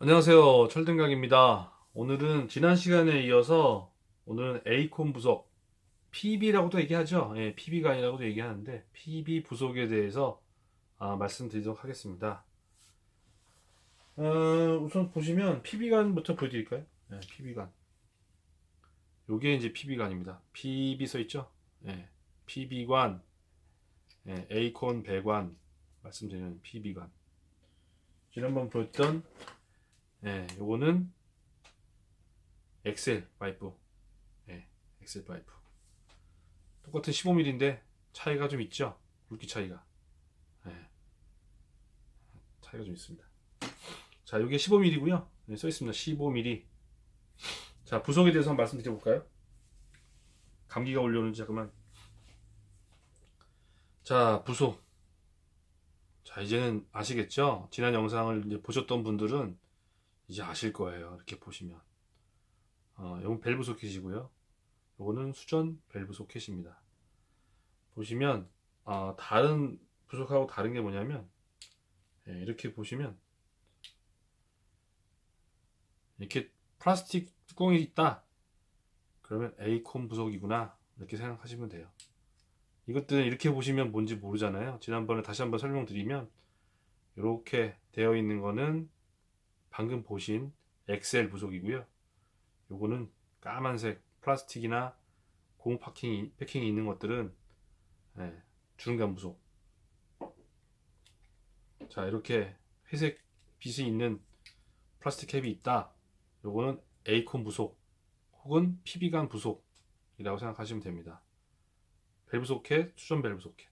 안녕하세요. 철등강입니다. 오늘은 지난 시간에 이어서 오늘은 에이콘 부속 PB라고도 얘기하죠. 예, PB가 아니라고도 얘기하는데 PB 부속에 대해서 아, 말씀드리도록 하겠습니다. 어, 우선 보시면 PB관부터 보여드릴까요? 예, PB관. 요게 이제 PB관입니다. PB 써 있죠? 예, PB관, 예, 에이콘 배관 말씀드리는 PB관. 지난번 보였던 예, 요거는 엑셀 파이프. 예, 엑셀 파이프. 똑같은 15mm인데 차이가 좀 있죠? 굵기 차이가. 예. 차이가 좀 있습니다. 자, 요게 15mm고요. 네, 써 있습니다. 15mm. 자, 부속에 대해서 한번 말씀드려 볼까요? 감기가 올려오는지 잠깐만. 자, 부속. 자, 이제는 아시겠죠? 지난 영상을 이제 보셨던 분들은 이제 아실 거예요. 이렇게 보시면. 어, 이건 밸브 소켓이고요. 요거는 수전 밸브 소켓입니다. 보시면 어, 다른 부속하고 다른 게 뭐냐면 예, 이렇게 보시면 이렇게 플라스틱 뚜껑이 있다. 그러면 에이콘 부속이구나 이렇게 생각하시면 돼요. 이것들은 이렇게 보시면 뭔지 모르잖아요. 지난번에 다시 한번 설명드리면 이렇게 되어 있는 거는 방금 보신 엑셀 부속이고요. 요거는 까만색 플라스틱이나 고무 파킹이, 패킹이 있는 것들은 예, 주름감 부속. 자 이렇게 회색 빛이 있는 플라스틱 캡이 있다. 요거는 에이콘 부속 혹은 PB관 부속이라고 생각하시면 됩니다. 밸브 소켓, 수전 밸브 소켓.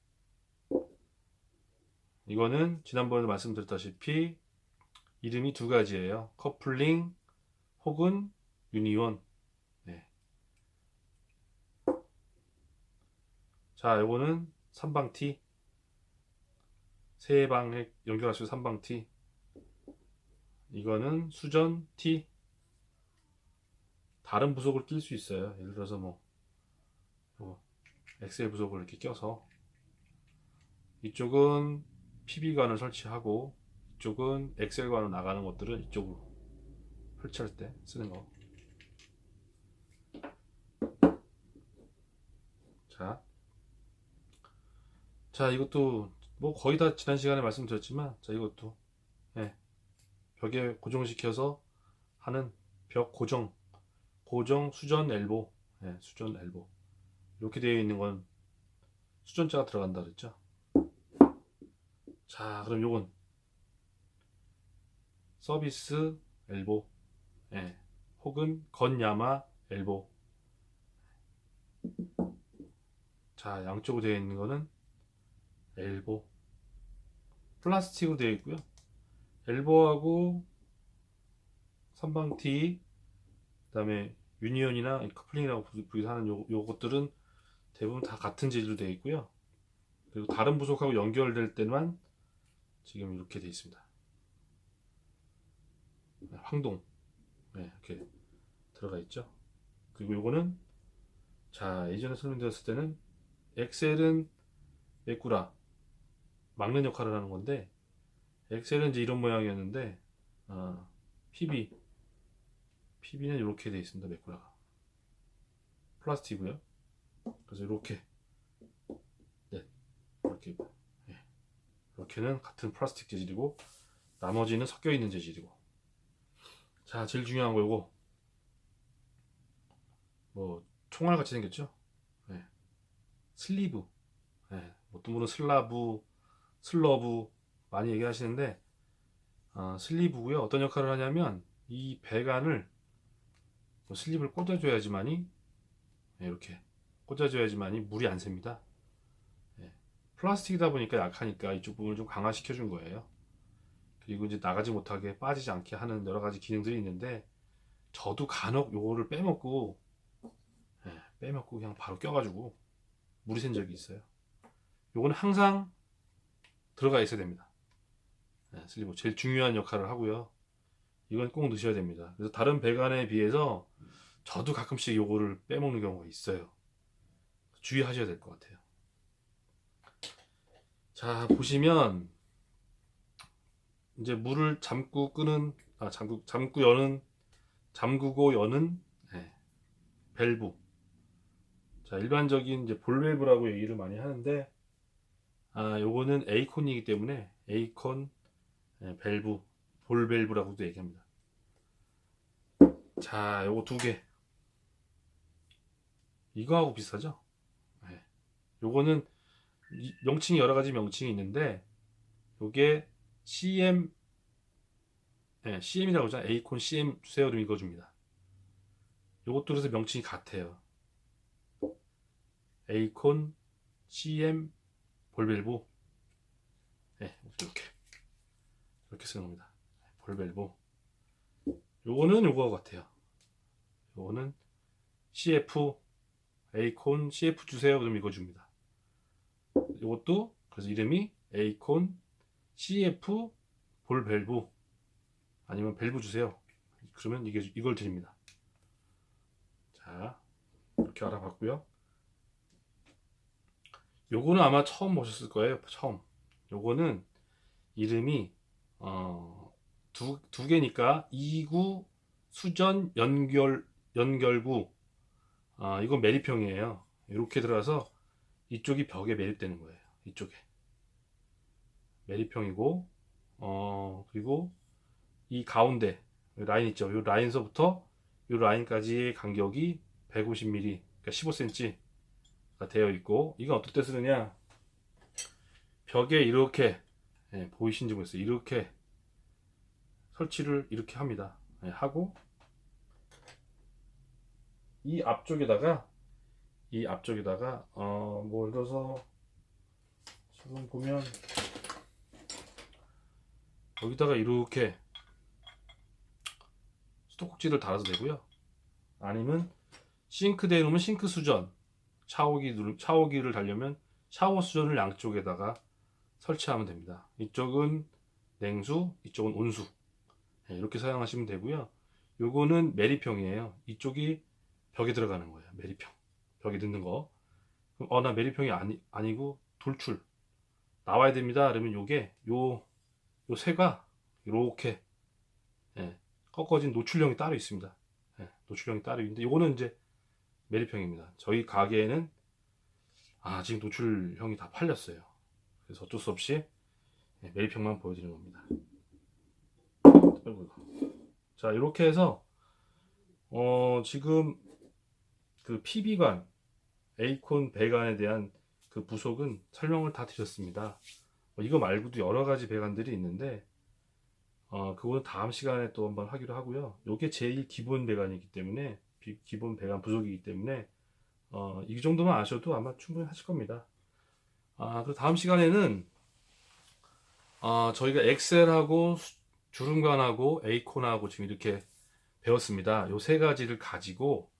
이거는 지난번에 말씀드렸다시피 이름이 두 가지예요. 커플링 혹은 유니온. 네. 자, 요거는 삼방 T. 세 방에 연결할 수 있는 삼방 T. 이거는 수전 T. 다른 부속을 낄 수 있어요. 예를 들어서 뭐, 뭐 엑셀 부속을 이렇게 껴서 이쪽은 PB관을 설치하고 이쪽은 엑셀관으로 나가는 것들은 이쪽으로 설치할 때 쓰는 거. 자, 자 이것도 뭐 거의 다 지난 시간에 말씀드렸지만, 자 이것도 예, 벽에 고정시켜서 하는 벽 고정, 고정 수전 엘보, 예, 수전 엘보. 이렇게 되어 있는 건 수전자가 들어간다 그랬죠. 자, 그럼 요건 서비스 엘보, 예, 혹은 건야마 엘보. 자, 양쪽으로 되어 있는 거는 엘보. 플라스틱으로 되어 있고요. 엘보하고 선방티, 그 다음에 유니온이나 커플링이라고 부르기도 하는 요, 요것들은 대부분 다 같은 재질로 되어 있고요. 그리고 다른 부속하고 연결될 때만 지금 이렇게 되어 있습니다. 네, 황동 네, 이렇게 들어가 있죠. 그리고 요거는 자 예전에 설명드렸을 때는 엑셀은 메꾸라 막는 역할을 하는 건데 엑셀은 이제 이런 모양이었는데 아, PB PB는 이렇게 되어 있습니다. 메꾸라가 플라스틱이고요. 그래서 이렇게 네 이렇게 네. 이렇게는 같은 플라스틱 재질이고 나머지는 섞여 있는 재질이고 자, 제일 중요한 거 요거. 뭐 총알 같이 생겼죠? 네. 슬리브. 네. 어떤 분은 슬라브, 슬러브 많이 얘기하시는데 어, 슬리브고요. 어떤 역할을 하냐면 이 배관을 뭐 슬립을 꽂아줘야지만이 네, 이렇게 꽂아줘야지만이 물이 안 셉니다. 네. 플라스틱이다 보니까 약하니까 이쪽 부분을 좀 강화시켜 준 거예요. 그리고 이제 나가지 못하게 빠지지 않게 하는 여러 가지 기능들이 있는데 저도 간혹 요거를 빼먹고 예, 빼먹고 그냥 바로 껴가지고 물이 샌 적이 있어요. 요거는 항상 들어가 있어야 됩니다. 예, 슬리브 제일 중요한 역할을 하고요. 이건 꼭 넣으셔야 됩니다. 그래서 다른 배관에 비해서 저도 가끔씩 요거를 빼먹는 경우가 있어요. 주의하셔야 될 것 같아요. 자 보시면 이제 물을 잠고 끄는 아 잠구 잠구 여는 잠그고 여는 예, 밸브. 자 일반적인 이제 볼밸브라고 얘기를 많이 하는데 아 요거는 에이콘이기 때문에 에이콘 예, 밸브 볼밸브라고도 얘기합니다. 자 요거 두 개. 이거하고 비슷하죠? 예. 요거는 이- 명칭이 여러 가지 명칭이 있는데 요게 CM 예, CM이라고 하죠. 에이콘 CM 주세요 좀 읽어줍니다. 요것도 그래서 명칭이 같아요. 에이콘 CM 볼밸브 예, 이렇게 이렇게 쓰는 겁니다. 볼밸브 요거는 요거 같아요. 요거는 CF 에이콘 CF 주세요 좀 읽어줍니다. 요것도 그래서 이름이 에이콘 CF 볼 밸브 아니면 밸브 주세요. 그러면 이게 이걸 드립니다. 자 이렇게 알아봤고요. 요거는 아마 처음 보셨을 거예요. 처음. 요거는 이름이 어, 두, 두 개니까 이구 수전 연결 연결부 아, 이건 매립형이에요. 이렇게 들어가서 이쪽이 벽에 매립되는 거예요. 이쪽에. 매립형이고, 어, 그리고 이 가운데 라인 있죠. 이 라인서부터 이 라인까지의 간격이 150mm, 그러니까 15cm가 되어 있고, 이건 어떨 때 쓰느냐? 벽에 이렇게, 예, 보이신지 모르겠어요. 이렇게 설치를 이렇게 합니다. 예, 하고, 이 앞쪽에다가 이 앞쪽에다가 어뭐 예를 들어서 지금 보면 여기다가 이렇게 수도꼭지를 달아도 되고요. 아니면 싱크대에 놓으면 싱크 수전, 샤워기 샤워기를 달려면 샤워 수전을 양쪽에다가 설치하면 됩니다. 이쪽은 냉수, 이쪽은 온수 네, 이렇게 사용하시면 되고요. 요거는 매립형이에요. 이쪽이 벽에 들어가는 거예요. 매립형. 벽에 넣는 거. 그럼 어, 나 매립형이 아니, 아니고 돌출. 나와야 됩니다. 그러면 요게, 요, 요 새가 이렇게, 예, 꺾어진 노출형이 따로 있습니다. 예, 노출형이 따로 있는데, 요거는 이제 매립형입니다. 저희 가게에는, 아, 지금 노출형이 다 팔렸어요. 그래서 어쩔 수 없이 예, 매립형만 보여드리는 겁니다. 자, 이렇게 해서, 어, 지금 그 PB관, 에이콘 배관에 대한 그 부속은 설명을 다 드렸습니다. 어, 이거 말고도 여러 가지 배관들이 있는데, 어, 그거는 다음 시간에 또 한번 하기로 하고요. 요게 제일 기본 배관이기 때문에, 비- 기본 배관 부속이기 때문에, 어, 이 정도만 아셔도 아마 충분히 하실 겁니다. 아, 그 다음 시간에는, 아, 저희가 엑셀하고 수- 주름관하고 에이콘하고 지금 이렇게 배웠습니다. 요 세 가지를 가지고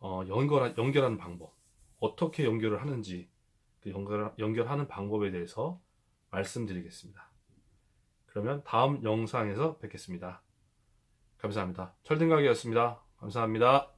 어, 연결, 연결하는 방법, 어떻게 연결을 하는지 그 연결, 연결하는 방법에 대해서 말씀드리겠습니다. 그러면 다음 영상에서 뵙겠습니다. 감사합니다. 철등각이었습니다. 감사합니다.